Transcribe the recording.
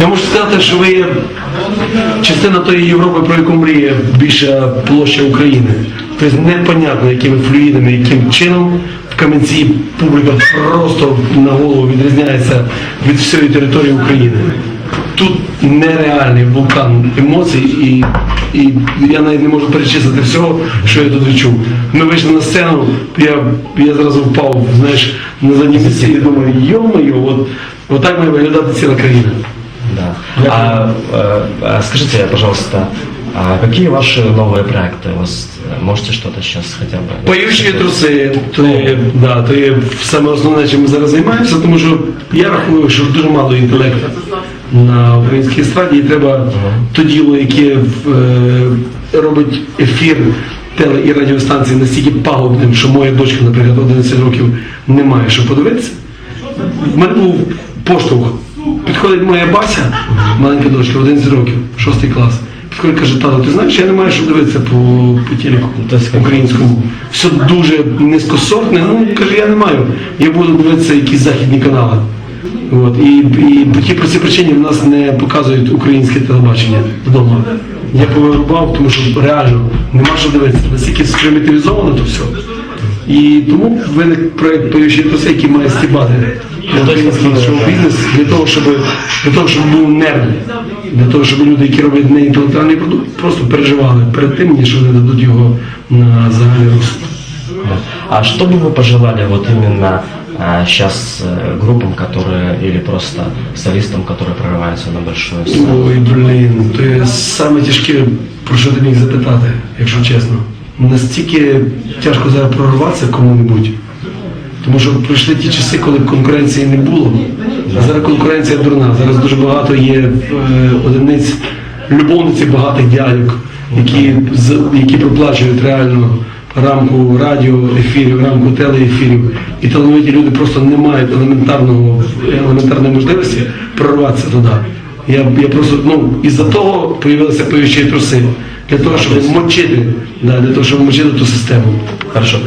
Я можу сказати, що ви частина тої Європи, про яку мріє більша площа України. Тобто непонятно, якими флюїдами, яким чином в Кам'янці публіка просто на голову відрізняється від всієї території України. Тут нереальний вулкан емоцій, і, і я навіть не можу перечислити всього, що я тут відчув. Ми вийшли на сцену, я, я зразу впав, знаєш, на заднє місце і думаю, йо-моє, от, от має виглядати ціла країна. Да. А, э, а скажите, пожалуйста, а какие ваши новые проекты? У вас э, можете что-то сейчас хотя бы? Поючі труси, то є, да, то є саме основне, чим ми зараз займаємося, тому що я рахую, що дуже мало інтелекту на українській естраді, і треба то діло, яке е, робить ефір теле і радіостанції настільки пагубним, що моя дочка, наприклад, 11 років не має що подивитися. У мене був поштовх. Підходить моя бася, маленька дочка, 11 років, 6 клас. Підходить, каже, тато, ти знаєш, я не маю що дивитися по, по телеку українському. Все дуже низькосортне. Ну, каже, я не маю. Я буду дивитися якісь західні канали. От. І, і по тій простій причині в нас не показують українське телебачення вдома. Я повирубав, тому що реально нема що дивитися. Настільки спримітивізовано то все. І тому виник проєкт «Поющі труси», який має стібати український шоу-бізнес для того, щоб для того, щоб був нерв, для того, щоб люди, які роблять не інтелектуальний продукт, просто переживали перед тим, ніж вони дадуть його на загальний розсуд. Да. А что бы вы пожелали вот именно сейчас группам, которые или просто солистам, которые прорываются на большую сцену? Ой, блін, то є саме тяжке, про що ти міг запитати, якщо чесно. Настільки тяжко зараз прорватися кому-небудь. Тому що прийшли ті часи, коли конкуренції не було. А зараз конкуренція дурна. Зараз дуже багато є е, одиниць любовниці багатих дядьок, які, які проплачують реально рамку радіо ефірів, рамку телеефірів. І талановиті люди просто не мають елементарного, елементарної можливості прорватися туди. Я, я просто, ну, із-за того появилися поючі труси. Для того, щоб мочити, да, для того, щоб мочити ту систему. Хорошо.